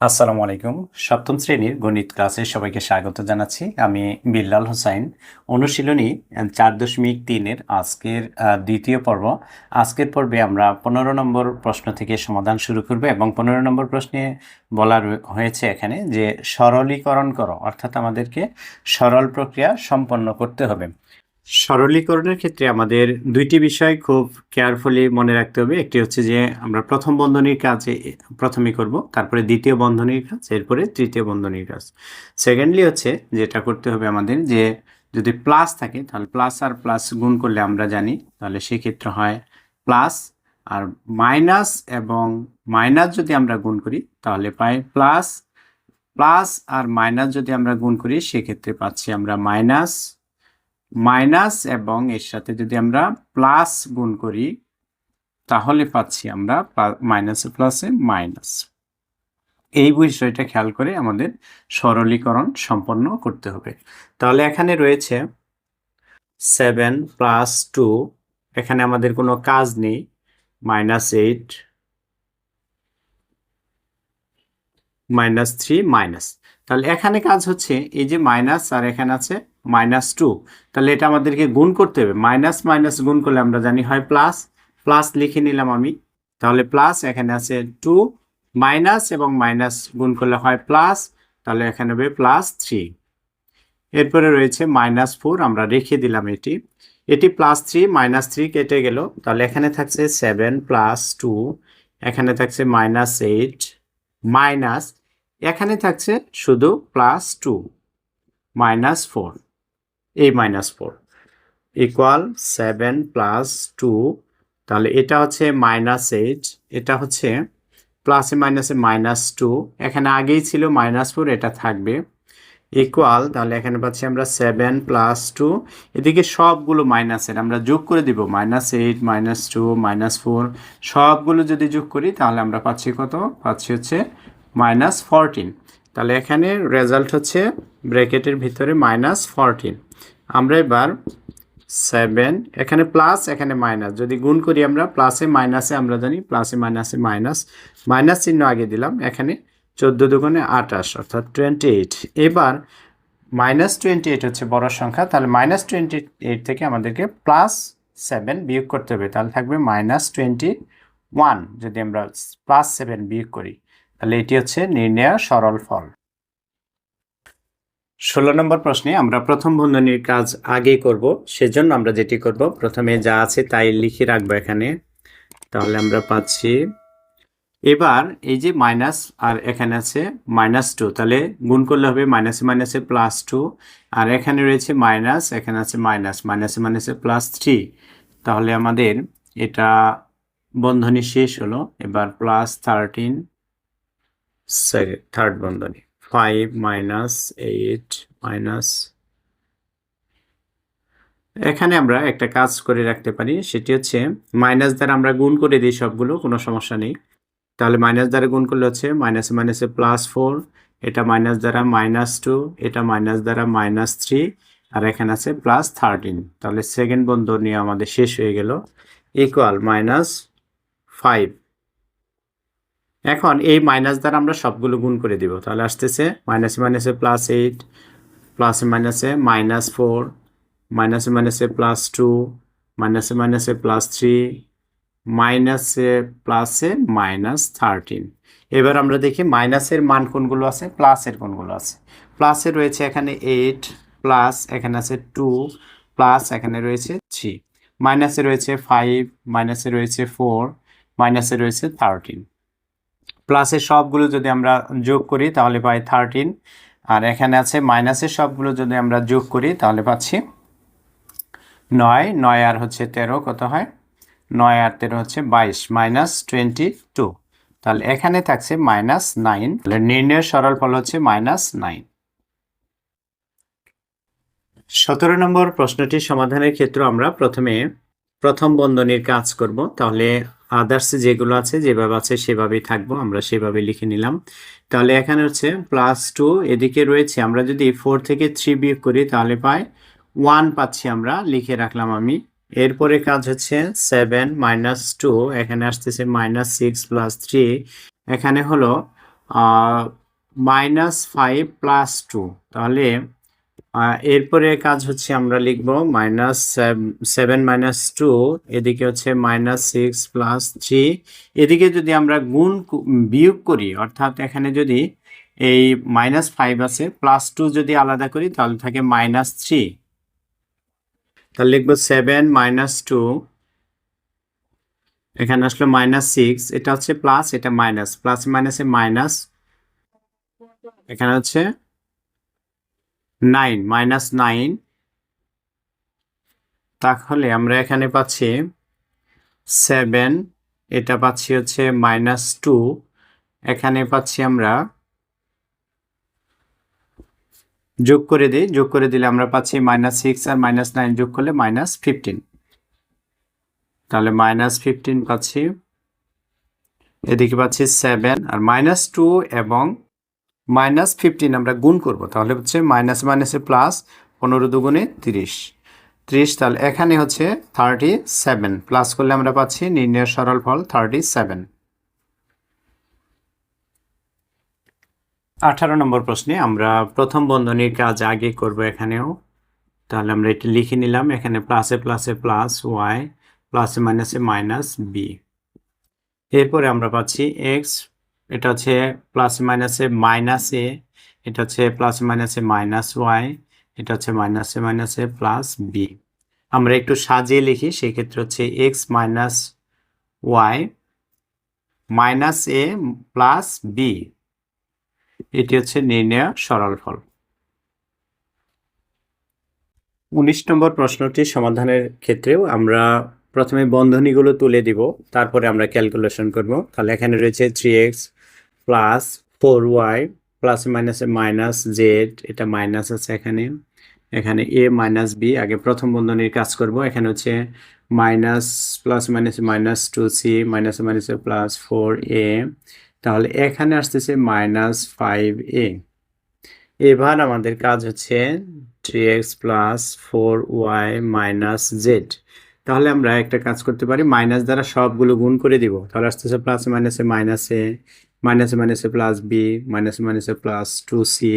আসসালামু আলাইকুম। সপ্তম শ্রেণির গণিত ক্লাসে সবাইকে স্বাগত জানাচ্ছি। আমি বিল্লাল হোসাইন। অনুশীলনী চার দশমিক তিনের আজকের দ্বিতীয় পর্ব। আজকের পর্বে আমরা পনেরো নম্বর প্রশ্ন থেকে সমাধান শুরু করব এবং পনেরো নম্বর প্রশ্নে বলা রয়ে- হয়েছে এখানে যে সরলীকরণ করো, অর্থাৎ আমাদেরকে সরল প্রক্রিয়া সম্পন্ন করতে হবে। সরলীকরণের ক্ষেত্রে আমাদের দুইটি বিষয় খুব কেয়ারফুলি মনে রাখতে হবে। একটি হচ্ছে যে, আমরা প্রথম বন্ধনীর কাজ প্রথমে করব, তারপরে দ্বিতীয় বন্ধনীর কাজ, এরপরে তৃতীয় বন্ধনীর কাজ। সেকেন্ডলি হচ্ছে যেটা করতে হবে আমাদের যে, যদি প্লাস থাকে, তাহলে প্লাস আর প্লাস গুণ করলে আমরা জানি, তাহলে সেক্ষেত্রে হয় প্লাস আর মাইনাস এবং মাইনাস যদি আমরা গুণ করি, তাহলে পাই প্লাস প্লাস আর মাইনাস যদি আমরা গুণ করি, সেক্ষেত্রে পাচ্ছি আমরা মাইনাস মাইনাস এবং এর সাথে যদি আমরা প্লাস গুণ করি, তাহলে পাচ্ছি আমরা মাইনাসে প্লাসে মাইনাস। এই বিষয়টা খেয়াল করে আমাদের সরলীকরণ সম্পন্ন করতে হবে। তাহলে এখানে রয়েছে সেভেন প্লাস টু এখানে আমাদের কোনো কাজ নেই। Minus eight minus three minus. তাহলে এখানে কাজ হচ্ছে, এই যে মাইনাস আর এখানে আছে মাইনাস টু তাহলে এটা আমাদেরকে গুণ করতে হবে। মাইনাস মাইনাস গুণ করলে আমরা জানি হয় প্লাস প্লাস লিখে নিলাম আমি। তাহলে প্লাস এখানে আছে টু মাইনাস এবং মাইনাস গুণ করলে হয় প্লাস তাহলে এখানে হবে প্লাস থ্রি এরপরে রয়েছে মাইনাস ফোর আমরা রেখে দিলাম এটি। এটি প্লাস থ্রি মাইনাস থ্রি কেটে গেল। তাহলে এখানে থাকছে সেভেন প্লাস টু এখানে থাকছে মাইনাস এইট মাইনাস এখানে থাকছে শুধু প্লাস টু মাইনাস ফোর এই minus four equal seven plus two তাহলে এটা হচ্ছে মাইনাস এইট এটা হচ্ছে প্লাসে মাইনাসে মাইনাস টু এখানে আগেই ছিল মাইনাস ফোর এটা থাকবে ইকুয়াল তাহলে এখানে পাচ্ছি আমরা সেভেন প্লাস টু এদিকে সবগুলো মাইনাসের আমরা যোগ করে দিব minus eight minus two minus four সবগুলো যদি যোগ করি, তাহলে আমরা পাচ্ছি কত? পাচ্ছি হচ্ছে মাইনাস ফরটিন তাহলে এখানে রেজাল্ট হচ্ছে ব্র্যাকেটের ভিতরে মাইনাস ফরটিন আমরা এবার সেভেন এখানে প্লাস এখানে মাইনাস যদি গুণ করি আমরা প্লাসে মাইনাসে আমরা জানি প্লাসে মাইনাসে মাইনাস মাইনাস চিহ্ন আগে দিলাম, এখানে চোদ্দ দুগুণে আঠাশ, অর্থাৎ টোয়েন্টি এইট এবার মাইনাস টোয়েন্টি এইট হচ্ছে বড় সংখ্যা, তাহলে মাইনাস টোয়েন্টি এইট থেকে আমাদেরকে প্লাস সেভেন বিয়োগ করতে হবে, তাহলে থাকবে মাইনাস টোয়েন্টি ওয়ান যদি আমরা প্লাস সেভেন বিয়োগ করি, তাহলে এটি হচ্ছে নির্ণয় সরল ফল। ষোলো নম্বর প্রশ্নে আমরা প্রথম বন্ধনীর কাজ আগে করব, সেজন্য আমরা যেটি করব, প্রথমে যা আছে তাই লিখে রাখব এখানে। তাহলে আমরা পাচ্ছি, এবার এই যে মাইনাস আর এখানে আছে মাইনাস টু, তাহলে গুণ করলে হবে মাইনাসে মাইনাসে প্লাস টু, আর এখানে রয়েছে মাইনাস, এখানে আছে মাইনাস, মাইনাসে মাইনাসে প্লাস থ্রি। তাহলে আমাদের এটা বন্ধনী শেষ হলো, এবার প্লাস থার্টিন, সরি, থার্ড বন্ধনী। ফাইভ মাইনাস এইট মাইনাস এখানে আমরা একটা কাজ করে রাখতে পারি, সেটি হচ্ছে মাইনাস দ্বারা আমরা গুণ করে দিই সবগুলো, কোনো সমস্যা নেই। তাহলে মাইনাস দ্বারা গুণ করলে হচ্ছে মাইনাসে মাইনাসে প্লাস ফোর এটা মাইনাস দ্বারা মাইনাস টু এটা মাইনাস দ্বারা মাইনাস থ্রি আর এখানে আছে প্লাস থার্টিন তাহলে সেকেন্ড বন্ধ নিয়ে আমাদের শেষ হয়ে গেল। ইকুয়াল মাইনাস ফাইভ এখন এই মাইনাস দ্বারা আমরা সবগুলো গুণ করে দিব তাহলে আসতেছে মাইনাসে মাইনাসে প্লাস এইট প্লাসে মাইনাসে মাইনাস ফোর মাইনাসে মাইনাসে প্লাস টু মাইনাসে মাইনাসে প্লাস থ্রি মাইনাসে প্লাসে মাইনাস থার্টিন এবার আমরা দেখি মাইনাসের মান কোনগুলো আছে প্লাসের কোনগুলো আছে প্লাসে রয়েছে এখানে এইট প্লাস এখানে আছে টু প্লাস এখানে রয়েছে থ্রি মাইনাসে রয়েছে ফাইভ মাইনাসে রয়েছে ফোর মাইনাসে রয়েছে থার্টিন প্লাসের সবগুলো যদি আমরা যোগ করি, তাহলে পাই থার্টিন আর এখানে আছে মাইনাসের সবগুলো যদি আমরা যোগ করি, তাহলে পাচ্ছি নয়। নয় আর হচ্ছে তেরো, কত হয়? নয় আর তেরো হচ্ছে বাইশ মাইনাস টোয়েন্টি টু তাহলে এখানে থাকছে মাইনাস নাইন তাহলে নির্ণয়ের সরল ফল হচ্ছে মাইনাস নাইন সতেরো নম্বর প্রশ্নটি সমাধানের ক্ষেত্রে আমরা প্রথমে প্রথম বন্ধনীর কাজ করব। তাহলে আদার্স যেগুলো আছে, যেভাবে আছে সেভাবেই থাকব, আমরা সেভাবে লিখে নিলাম। তাহলে এখানে হচ্ছে প্লাস টু এদিকে রয়েছে, আমরা যদি ফোর থেকে থ্রি বিয়োগ করি তাহলে পাই ওয়ান পাচ্ছি আমরা, লিখে রাখলাম আমি। এরপরে কাজ হচ্ছে সেভেন মাইনাস টু এখানে আসতেছে মাইনাস সিক্স প্লাস থ্রি এখানে হলো মাইনাস ফাইভ প্লাস টু তাহলে এরপরে কাজ হচ্ছে আমরা লিখব মাইনাস সেভেন মাইনাস টু, এদিকে হচ্ছে মাইনাস সিক্স প্লাস থ্রি। এদিকে যদি আমরা গুণ বিয়োগ করি, অর্থাৎ এখানে যদি এই মাইনাস ফাইভ আছে, প্লাস টু যদি আলাদা করি, তাহলে থাকে মাইনাস থ্রি। তাহলে লিখব সেভেন মাইনাস টু, এখানে আসলো মাইনাস সিক্স, এটা হচ্ছে প্লাস, এটা মাইনাস, প্লাস মাইনাসে মাইনাস, এখানে হচ্ছে নাইন, মাইনাস নাইন। তাহলে আমরা এখানে পাচ্ছি সেভেন, এটা পাচ্ছি হচ্ছে মাইনাস টু। এখানে পাচ্ছি আমরা যোগ করে দিই, যোগ করে দিলে আমরা পাচ্ছি মাইনাস সিক্স আর মাইনাস নাইন যোগ করলে মাইনাস ফিফটিন। তাহলে মাইনাস ফিফটিন পাচ্ছি, এদিকে পাচ্ছি সেভেন আর মাইনাস টু এবং মাইনাস ফিফটিন আমরা গুণ করব, তাহলে হচ্ছে মাইনাস মাইনাসে প্লাস পনেরো দুগুণে তিরিশ। ত্রিশ তাহলে এখানে হচ্ছে থার্টি সেভেন প্লাস করলে আমরা পাচ্ছি নির্ণয় সরল ফল থার্টি সেভেন আঠারো নম্বর প্রশ্নে আমরা প্রথম বন্ধনীর কাজ আগে করব এখানেও। তাহলে আমরা এটি লিখে নিলাম, এখানে প্লাসে প্লাসে প্লাস ওয়াই প্লাসে মাইনাসে মাইনাস বি এরপরে আমরা পাচ্ছি এক্স এটা হচ্ছে প্লাস মাইনাসে মাইনাস এ, এটা হচ্ছে প্লাস মাইনাসে মাইনাস ওয়াই এটা হচ্ছে মাইনাসে মাইনাসে প্লাস বি আমরা একটু সাজিয়ে লিখি, সেক্ষেত্রে হচ্ছে X minus Y minus A plus B এটি হচ্ছে নির্ণয় সরল ফল। উনিশ নম্বর প্রশ্নটি সমাধানের ক্ষেত্রেও আমরা প্রথমে বন্ধনীগুলো তুলে দিব, তারপরে আমরা ক্যালকুলেশন করব। তাহলে এখানে রয়েছে three X plus four Y plus মাইনাসে মাইনাস জেড এটা মাইনাস আছে এখানে। এখানে এ মাইনাস বি আগে প্রথম বন্ধনীর কাজ করব। এখানে হচ্ছে মাইনাস প্লাস মাইনাসে মাইনাস টু সি মাইনাস মাইনাসে প্লাস ফোর এ তাহলে এখানে আসতেছে মাইনাস ফাইভ এ এবার আমাদের কাজ হচ্ছে three X plus four Y minus Z তাহলে আমরা একটা কাজ করতে পারি মাইনাস দ্বারা সবগুলো গুণ করে দিব। তাহলে আসতেছে প্লাস মাইনাসে মাইনাসে মাইনাসে মাইনাসে প্লাস বি মাইনাসে মাইনাসে প্লাস টু সি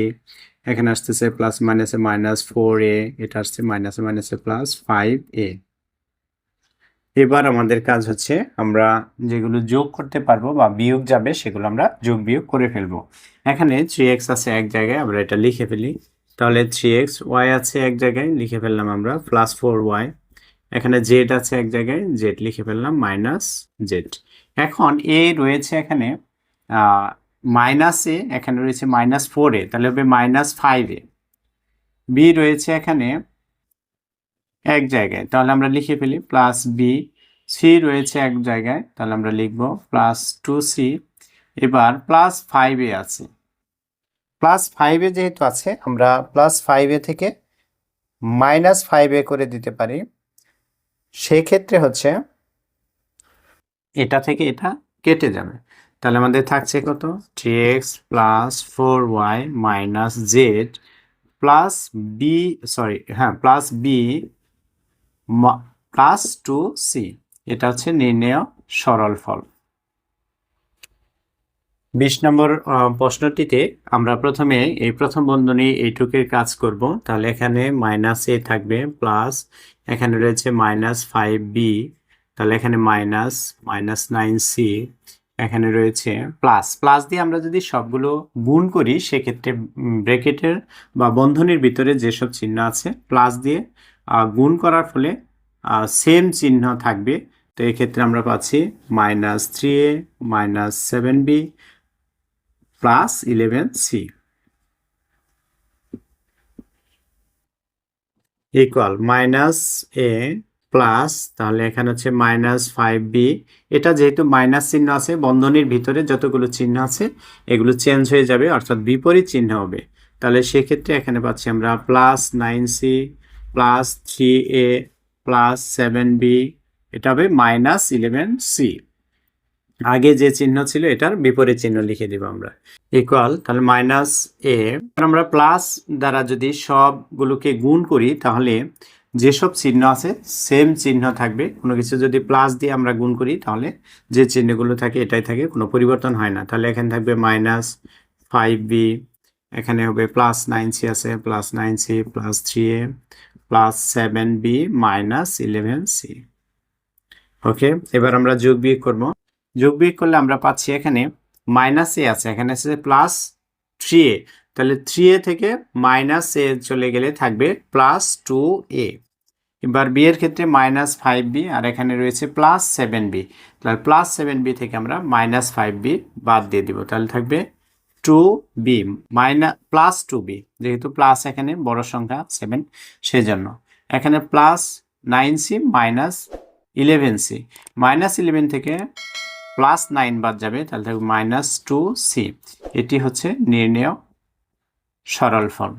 এখানে আসতেছে প্লাস মাইনাসে মাইনাস ফোর এ এটা আসছে মাইনাসে মাইনাসে প্লাস ফাইভ এ এবার আমাদের কাজ হচ্ছে আমরা যেগুলো যোগ করতে পারব বা বিয়োগ যাবে, সেগুলো আমরা যোগ বিয়োগ করে ফেলব। এখানে থ্রি এক্স আছে এক জায়গায়, আমরা এটা লিখে ফেলি। তাহলে থ্রি এক্স ওয়াই আছে এক জায়গায়, লিখে ফেললাম আমরা প্লাস ফোর ওয়াই এখানে জেড আছে এক জায়গায় জেড লিখে ফেললাম মাইনাস জেড এখন এ রয়েছে এখানে মাইনাস এ এখানে রয়েছে মাইনাস ফোর এ, তাহলে হবে মাইনাস ফাইভ বি রয়েছে এখানে এক জায়গায়, তাহলে আমরা লিখে ফেলি প্লাস বি সি রয়েছে এক জায়গায়, তাহলে আমরা লিখব প্লাস টু সি এবার প্লাস ফাইভ আছে। প্লাস ফাইভে যেহেতু আছে, আমরা প্লাস ফাইভে থেকে মাইনাস ফাইভে করে দিতে পারি। সেক্ষেত্রে হচ্ছে, এটা থেকে এটা কেটে যাবে। তাহলে আমাদের থাকছে কত? Three X plus four Y minus Z plus B sorry হ্যাঁ plus B plus two C এটা হচ্ছে নির্ণেয় সরল ফল। বিশ নম্বর প্রশ্নটিতে আমরা প্রথমে এই প্রথম বন্ধনী এইটুকের কাজ করব। তাহলে এখানে মাইনাস এ থাকবে প্লাস এখানে রয়েছে মাইনাস ফাইভ বি তাহলে এখানে মাইনাস মাইনাস নাইন সি এখানে রয়েছে প্লাস প্লাস দিয়ে আমরা যদি সবগুলো গুণ করি, সেক্ষেত্রে ব্রেকেটের বা বন্ধনীর ভিতরে যেসব চিহ্ন আছে প্লাস দিয়ে গুণ করার ফলে সেম চিহ্ন থাকবে। তো এক্ষেত্রে আমরা পাচ্ছি minus three A minus seven B plus eleven C equal minus A plus তাহলে এখানে হচ্ছে মাইনাস ফাইভ বি এটা যেহেতু মাইনাস চিহ্ন আছে, বন্ধনীর ভিতরে যতগুলো চিহ্ন আছে, এগুলো চেঞ্জ হয়ে যাবে, অর্থাৎ বিপরীত চিহ্ন হবে। তাহলে সেক্ষেত্রে এখানে পাচ্ছি আমরা plus nine C plus three A plus seven B এটা হবে মাইনাস ইলেভেন সি আগে যে চিহ্ন ছিল, এটার বিপরীত চিহ্ন লিখে দিব আমরা। ইকুয়াল তাহলে মাইনাস এ আমরা প্লাস দ্বারা যদি সবগুলোকে গুণ করি, তাহলে যেসব চিহ্ন আছে সেম চিহ্ন থাকবে। কোনো কিছু যদি প্লাস দিয়ে আমরা গুণ করি, তাহলে যে চিহ্নগুলো থাকে, এটাই থাকে, কোনো পরিবর্তন হয় না। তাহলে এখানে থাকবে মাইনাস ফাইভ বি এখানে হবে প্লাস নাইন সি আছে plus nine C plus three A plus seven B minus eleven C okay এবার আমরা যোগ বিয়োগ করব। যোগ বিয়োগ করলে আমরা পাচ্ছি এখানে মাইনাস এ আছে, এখানে আছে প্লাস থ্রি এ তাহলে থ্রি এ থেকে মাইনাস এ চলে গেলে থাকবে প্লাস টু এ এবার বি এর ক্ষেত্রে মাইনাস ফাইভ বি আর এখানে রয়েছে প্লাস সেভেন বি তাহলে প্লাস সেভেন বি থেকে আমরা মাইনাস ফাইভ বি বাদ দিয়ে দিব। তাহলে থাকবে two B minus plus two B যেহেতু প্লাস এখানে বড় সংখ্যা সেভেন সেজন্য। এখানে plus nine C minus eleven C minus eleven থেকে প্লাস নাইন বাদ যাবে, তাহলে থাকবে মাইনাস টু সি এটি হচ্ছে নির্ণেয় সরল ফল।